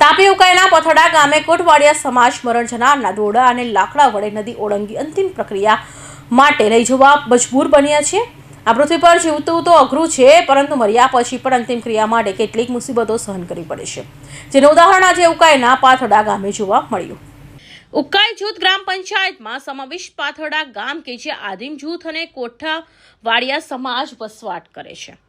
તાપી ઉકાઈના પથડા ગામે કોટવાડિયા સમાજ મરણ જનારના દોરડા અને લાકડા વડે નદી ઓળંગી અંતિમ પ્રક્રિયા માટે લઈ જવા મજબૂર બન્યા છે. આ પૃથ્વી પર જીવતું તો અઘરું છે, પરંતુ મર્યા પછી પણ અંતિમ ક્રિયા માટે કેટલીક મુસીબતો સહન કરવી પડે છે. જેનું ઉદાહરણ આજે ઉકાઈના પાથડા ગામે જોવા મળ્યું. ઉકાઈ જૂથ ગ્રામ પંચાયતમાં સમાવેશ પાથડા ગામ કે જે આદિમ જૂથ અને કોઠાવાડિયા સમાજ વસવાટ કરે છે.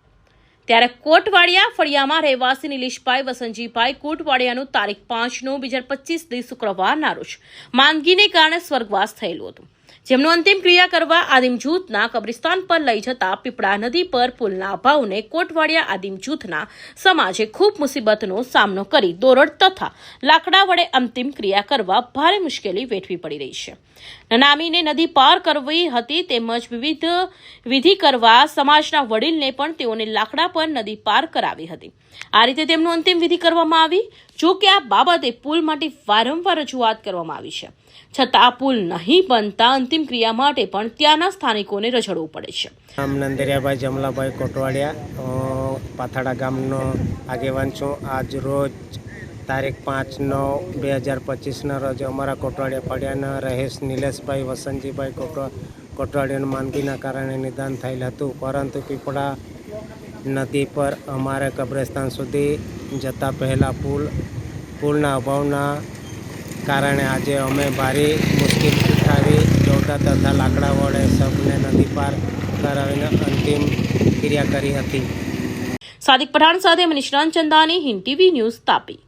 ત્યારે કોટવાડિયા ફળિયામાં રહેવાસી નિલેશભાઈ વસંતજીભાઈ કોટવાડિયાનું તારીખ પાંચ નવ બે હજાર પચીસ દી શુક્રવારના રોજ માંદગીને કારણે સ્વર્ગવાસ થયેલું હતું. જેમનું અંતિમ ક્રિયા કરવા આદિમ જૂથના કબ્રિસ્તાન પર લઈ જતા પીપળા નદી પર પુલના અભાવને કોટવાડિયા આદિમ જૂથના સમાજે ખૂબ મુસીબતનો સામનો કરી દોરડ તથા લાકડા વડે અંતિમ ક્રિયા કરવા ભારે મુશ્કેલી વેઠવી પડી રહી છે. નનામીને નદી પાર કરવી હતી તેમજ વિવિધ વિધિ કરવા સમાજના વડીલને પણ તેઓને લાકડા પર નદી પાર કરાવી હતી. આ રીતે તેમનું અંતિમ વિધિ કરવામાં આવી. જો કે આ બાબતે પુલ માટે વારંવાર રજૂઆત કરવામાં આવી છે. છતાં આ પુલ નહીં બનતા અંતિમ ક્રિયા માટે પણ ત્યાંના સ્થાનિકોને રજડવું પડે છે. આમ નંદરિયાભાઈ, જમલાભાઈ કોટવાડિયા પાથાડા ગામનો આગેવાન છું. આજ રોજ તારીખ પાંચ નવ બે હજાર પચીસના રોજ અમારા કોટવાડિયા ફળિયાના રહેશ નિલેશભાઈ, વસંતજીભાઈ કોટવા, કોટવાડિયાનું માંદગીના કારણે નિદાન થયેલ હતું. પરંતુ પીપળા નદી પર અમારે કબ્રસ્તાન સુધી જતા પહેલાં પુલ, પુલના અભાવના કારણે આજે અમે ભારે મુશ્કેલી ઉઠાવી દોરડા તથા લાકડા વડે સબને નદી પાર કરાવીને અંતિમ ક્રિયા કરી હતી. સાદિક પઠાણ સાથે મનીષ ચંદાની હિન્દ ટીવી ન્યૂઝ તાપી.